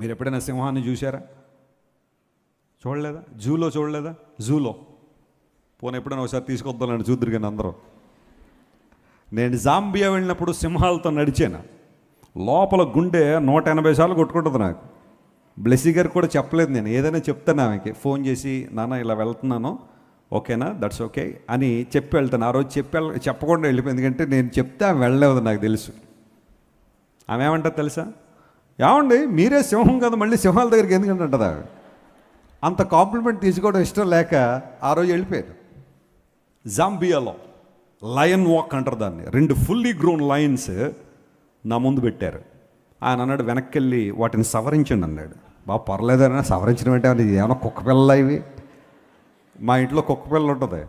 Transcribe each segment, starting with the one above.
మీరు ఎప్పుడైనా సింహాన్ని చూశారా? చూడలేదా? జూలో చూడలేదా? జూలో. పోనీ ఎప్పుడైనా ఒకసారి తీసుకొద్దాలని చూద్దరు కానీ అందరూ. నేను జాంబియా వెళ్ళినప్పుడు సింహాలతో నడిచాను. లోపల గుండె నూట ఎనభై సార్లు కొట్టుకుంటుంది నాకు. బ్లెస్సీ గారికి కూడా చెప్పలేదు నేను. ఏదైనా చెప్తాను ఆమెకి. ఫోన్ చేసి నాన్న ఇలా వెళ్తున్నాను. ఓకేనా? దట్స్ ఓకే అని చెప్పి వెళ్తాను. ఆ రోజు చెప్పి వెళ్ళ- చెప్పకుండా వెళ్ళిపోయింది. ఎందుకంటే నేను చెప్తే ఆమె వెళ్ళలేదు నాకు తెలుసు. ఆమె ఏమంటారు తెలుసా? ఏమండి? మీరే సింహం కదా మళ్ళీ సింహాల దగ్గరికి ఎందుకంటే అంటదా? అంత కాంప్లిమెంట్ తీసుకోవడం ఇష్టం లేక ఆ రోజు వెళ్ళిపోయారు. జాంబియాలో లయన్ వాక్ అంటారు దాన్ని. రెండు ఫుల్లీ గ్రోన్ లయన్స్ నా ముందు పెట్టారు. ఆయన అన్నాడు వెనక్కి వెళ్ళి వాటిని సవరించండి అన్నాడు. బాగా పర్లేదన్నా సవరించడం అంటే అది ఏమైనా కుక్క పిల్ల ఇవి? మా ఇంట్లో కుక్క పిల్ల ఉంటుంది.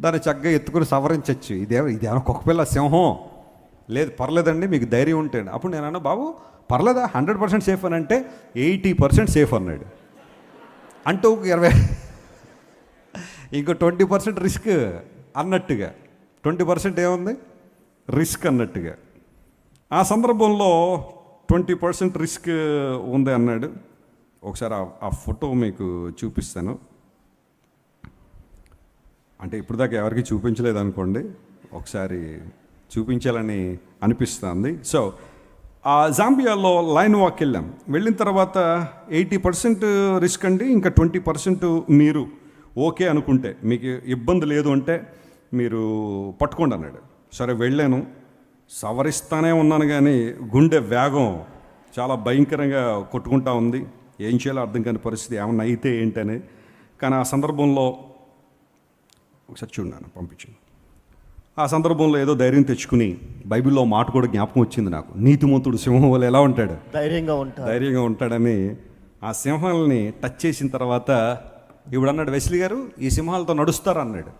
దాన్ని చక్కగా ఎత్తుకుని సవరించవచ్చు ఇదే ఇదేమైనా కుక్క పిల్ల సింహం? లేదు పర్లేదండి మీకు ధైర్యం ఉంటే అప్పుడు నేను అన్నా బాబు పర్లేదా? హండ్రెడ్ పర్సెంట్ సేఫ్ అని అంటే ఎయిటీ పర్సెంట్ సేఫ్ అన్నాడు. అంటూ ఇరవై ఇంకో ట్వంటీ పర్సెంట్ రిస్క్ అన్నట్టుగా. ట్వంటీ పర్సెంట్ ఏముంది? రిస్క్ అన్నట్టుగా. ఆ సందర్భంలో ట్వంటీ పర్సెంట్ రిస్క్ ఉంది అన్నాడు. ఒకసారి ఆ- ఫోటో మీకు చూపిస్తాను. అంటే ఇప్పుడు దాకా ఎవరికి చూపించలేదు అనుకోండి. ఒకసారి చూపించాలని అనిపిస్తుంది. సో జాంబియాలో లైన్ వాక్ వెళ్ళాం. వెళ్ళిన తర్వాత ఎయిటీ పర్సెంట్ రిస్క్ అండి ఇంకా ట్వంటీ పర్సెంట్ మీరు. ఓకే అనుకుంటే మీకు ఇబ్బంది లేదు అంటే మీరు పట్టుకోండి అన్నాడు. సరే వెళ్ళాను. సవరిస్తానే ఉన్నాను కానీ గుండె వేగం చాలా భయంకరంగా కొట్టుకుంటా ఉంది. ఏం చేయాలో అర్థం కాని పరిస్థితి ఏమన్నా అయితే ఏంటని. కానీ ఆ సందర్భంలో ఒకసారి చూడండి పంపించాను ఆ సందర్భంలో ఏదో ధైర్యం తెచ్చుకుని బైబిల్లో మాట కూడా జ్ఞాపకం వచ్చింది నాకు. నీతిమంతుడు సింహం వల్ల ఎలా ఉంటాడు? ధైర్యంగా ఉంటారు ధైర్యంగా ఉంటాడని ఆ సింహాలని టచ్ చేసిన తర్వాత ఇప్పుడు అన్నాడు వెస్లీ గారు ఈ సింహాలతో నడుస్తారు? అన్నాడు.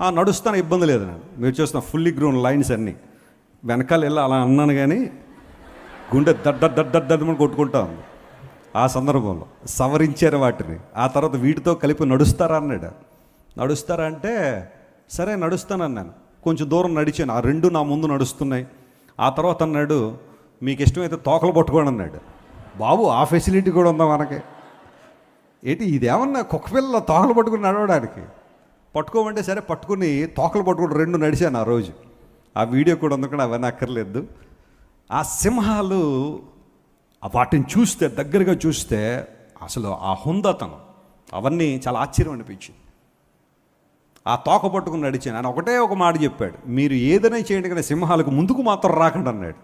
ఆ నడుస్తాను ఇబ్బంది లేదు నాకు మీరు చూస్తున్న ఫుల్లీ గ్రౌండ్ లైన్స్ అన్నీ. వెనకాల వెళ్ళి అలా అన్నాను కానీ గుండె దడ్ దడ్ దడ్ దడ్ దడ్మని కొట్టుకుంటా ఉంది. ఆ సందర్భంలో సవరించారు వాటిని. ఆ తర్వాత వీటితో కలిపి నడుస్తారా అన్నాడు. నడుస్తారా అంటే సరే నడుస్తానన్నాను కొంచెం దూరం నడిచాను. ఆ రెండు నా ముందు నడుస్తున్నాయి. ఆ తర్వాత అన్నాడు మీకు ఇష్టమైతే తోకలు పట్టుకోండి అన్నాడు. బాబు ఆ ఫెసిలిటీ కూడా ఉందా మనకి? ఏంటి ఇదేమన్నా కుక్కపిల్ల తోకలు పట్టుకుని నడవడానికి? పట్టుకోమంటే సరే పట్టుకుని తోకలు పట్టుకుని రెండు నడిచాను ఆ రోజు. ఆ వీడియో కూడా ఉంది అవన్నీ అక్కర్లేదు. ఆ సింహాలు ఆ వాటిని చూస్తే దగ్గరగా చూస్తే అసలు ఆ హుందతనం అవన్నీ చాలా ఆశ్చర్యం అనిపించింది. ఆ తోక పట్టుకుని నడిచాను. ఆయన ఒకటే ఒక మాట చెప్పాడు. మీరు ఏదైనా చేయండి కానీ సింహాలకు ముందుకు మాత్రం రాకండి అన్నాడు.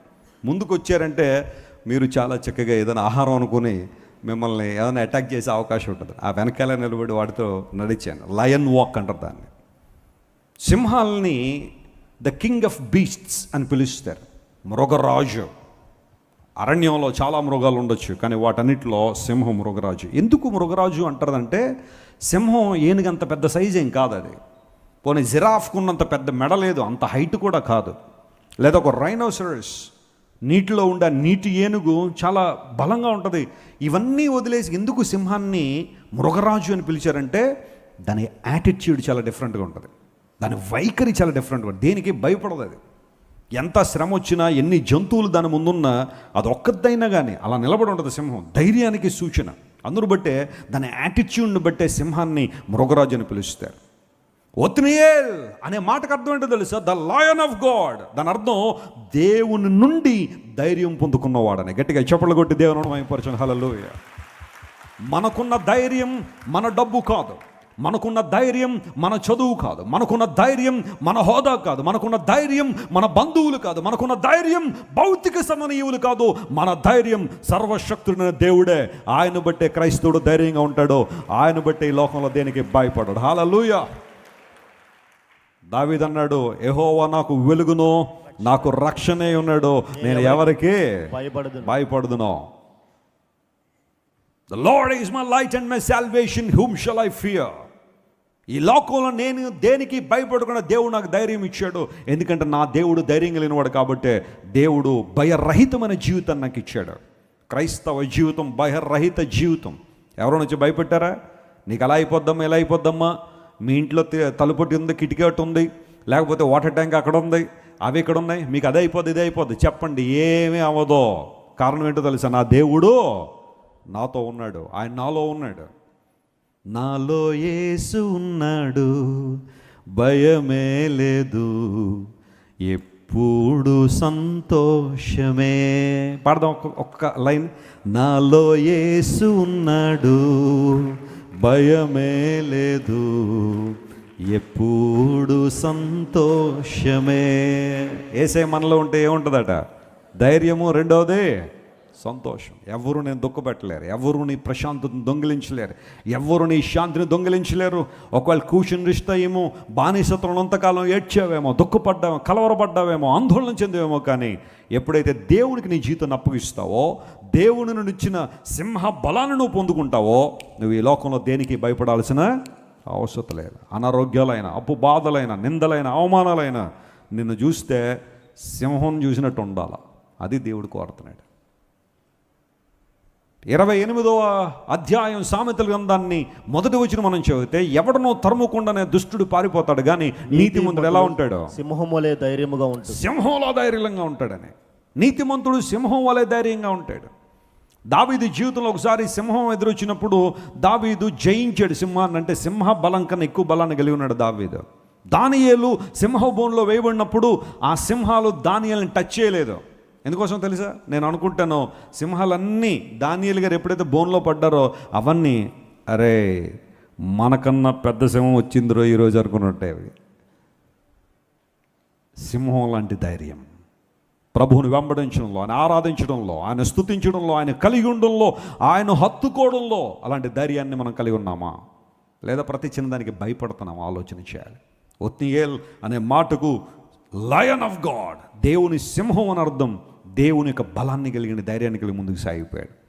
ముందుకు వచ్చారంటే మీరు చాలా చక్కగా ఏదైనా ఆహారం అనుకుని మిమ్మల్ని ఏదైనా అటాక్ చేసే అవకాశం ఉంటుంది. ఆ వెనకాల నిలబడి వాటితో నడిచాను. లయన్ వాక్ అంటారు దాన్ని. సింహాలని ద కింగ్ ఆఫ్ బీస్ట్స్ అని పిలుస్తారు. మృగరాజు. అరణ్యంలో చాలా మృగాలు ఉండొచ్చు కానీ వాటన్నిటిలో సింహం మృగరాజు. ఎందుకు మృగరాజు అంటారంటే సింహం ఏనుగంత పెద్ద సైజ్ ఏం కాదు అది. పోనీ జిరాఫ్కు ఉన్నంత పెద్ద మెడ లేదు అంత హైట్ కూడా కాదు. లేదా ఒక రైనోసరస్ నీటిలో ఉండే నీటి ఏనుగు చాలా బలంగా ఉంటుంది. ఇవన్నీ వదిలేసి ఎందుకు సింహాన్ని మృగరాజు అని పిలిచారంటే దాని యాటిట్యూడ్ చాలా డిఫరెంట్గా ఉంటుంది. దాని వైఖరి చాలా డిఫరెంట్గా ఉంటుంది. దేనికి? భయపడదు అది. ఎంత శ్రమ వచ్చినా ఎన్ని జంతువులు దాని ముందున్నా అది ఒక్కదైనా కానీ అలా నిలబడి ఉంటుంది సింహం. ధైర్యానికి సూచన. అందును బట్టే దాని యాటిట్యూడ్ని బట్టే సింహాన్ని మృగరాజు అని పిలుస్తారు. ఒత్నియేల్ అనే మాటకు అర్థం ఏంటో తెలుసా? ద లాయన్ ఆఫ్ గాడ్ దాని అర్థం దేవుని నుండి ధైర్యం పొందుకున్నవాడని. గట్టిగా చెప్పలు కొట్టి దేవుని మైపరచం హలలు మనకున్న ధైర్యం మన డబ్బు కాదు. మనకున్న ధైర్యం మన చదువు కాదు. మనకున్న ధైర్యం మన హోదా కాదు. మనకున్న ధైర్యం మన బంధువులు కాదు. మనకున్న ధైర్యం భౌతిక సమనీయులు కాదు. మన ధైర్యం సర్వశక్తుడైన దేవుడే. ఆయన బట్టే క్రైస్తవుడు ధైర్యంగా ఉంటాడు. ఆయన బట్టే ఈ లోకంలో దేనికి భయపడడు. హాలూయా దావీదన్నాడు ఎహోవా నాకు వెలుగును నాకు రక్షణే ఉన్నాడు. నేను ఎవరికి భయపడదు భయపడుదును. The lord is my light and my salvation whom shall I fear ఈ లోకంలో నేను దేనికి భయపడకుండా దేవుడు నాకు ధైర్యం ఇచ్చాడు? ఎందుకంటే నా దేవుడు ధైర్యం కలిగినవాడు కాబట్టి దేవుడు భయరహితమైన జీవితాన్ని నాకు ఇచ్చాడు. క్రైస్తవ జీవితం భయరహిత జీవితం. ఎవరో నుంచి భయపెట్టారా? నీకు అలా అయిపోద్దమ్మా ఎలా అయిపోద్దమ్మా? మీ ఇంట్లో తలుపొట్టి ఉంది కిటికీ ఒకటి ఉంది లేకపోతే వాటర్ ట్యాంక్ అక్కడ ఉంది అవి ఇక్కడ ఉన్నాయి మీకు అదే అయిపోద్ది ఇదే అయిపోద్ది. చెప్పండి ఏమీ అవ్వదో. కారణం ఏంటో తెలుసా? నా దేవుడు నాతో ఉన్నాడు. ఆయన నాలో ఉన్నాడు. నాలో ఏసు ఉన్నాడు. భయమే లేదు. ఎప్పుడు సంతోషమే. పాడదాం ఒక్క ఒక్క లైన్. నాలో ఏసు ఉన్నాడు. భయమే లేదు ఎప్పుడు సంతోషమే. ఏసే మనలో ఉంటే ఏముంటుందట? ధైర్యము రెండవది సంతోషం. ఎవరు నేను దుఃఖపెట్టలేరు. ఎవరు నీ ప్రశాంతతను దొంగిలించలేరు. ఎవరు నీ శాంతిని దొంగిలించలేరు. ఒకవేళ కూర్చుని రిష్ట ఏమో బానిసత్వం అంతకాలం ఏడ్చావేమో దుఃఖపడ్డావేమో కలవరపడ్డావేమో ఆందోళన చెందేవేమో కానీ ఎప్పుడైతే దేవునికి నీ జీవితాన్ని అప్పగిస్తావో దేవుని నుండి ఇచ్చిన సింహ బలాన్ని నువ్వు పొందుకుంటావో నువ్వు ఈ లోకంలో దేనికి భయపడాల్సిన అవసరం లేదు. అనారోగ్యాలైన అప్పు బాధలైన నిందలైన అవమానాలైన నిన్ను చూస్తే సింహం చూసినట్టు ఉండాల. అది దేవుడు కోరుతున్నాడు. ఇరవై ఎనిమిదవ అధ్యాయం సామెతల గ్రంథాన్ని మొదటి వచ్చిన మనం చదివితే ఎవడనో తరుముకుండానే దుష్టుడు పారిపోతాడు కానీ నీతిమంతుడు ఎలా ఉంటాడు? సింహం వలె ధైర్యముగా ఉంటుంది సింహంలో ధైర్యంగా ఉంటాడని. నీతిమంతుడు సింహం వలె ధైర్యంగా ఉంటాడు. దావీదు జీవితంలో ఒకసారి సింహం ఎదురొచ్చినప్పుడు దావీదు జయించాడు సింహాన్ని అంటే సింహ బలం కన్నా ఎక్కువ బలాన్ని కలిగి ఉన్నాడు దావీదు. దానియేలు సింహ బోన్లో వేయబడినప్పుడు ఆ సింహాలు దానియేలను టచ్ చేయలేదు. ఎందుకోసం తెలుసా? నేను అనుకుంటాను సింహాలన్నీ దానియలు గారు ఎప్పుడైతే బోన్లో పడ్డారో అవన్నీ అరే మనకన్నా పెద్ద సింహం వచ్చిందిరో ఈరోజు అనుకున్నట్టే సింహం లాంటి ధైర్యం. ప్రభువుని వెంబడించడంలో ఆయన ఆరాధించడంలో ఆయన స్తుతించడంలో ఆయన కలిగి ఉండడంలో ఆయన హత్తుకోవడంలో అలాంటి ధైర్యాన్ని మనం కలిగి ఉన్నామా? లేదా ప్రతి చిన్నదానికి భయపడుతున్నామా? ఆలోచన చేయాలి. ఒత్నియేల్ అనే మాటకు లయన్ ఆఫ్ గాడ్ దేవుని సింహం అని అర్థం. దేవుని యొక్క బలాన్ని కలిగిన ధైర్యాన్ని కలిగి ముందుకు సాగిపోయాడు.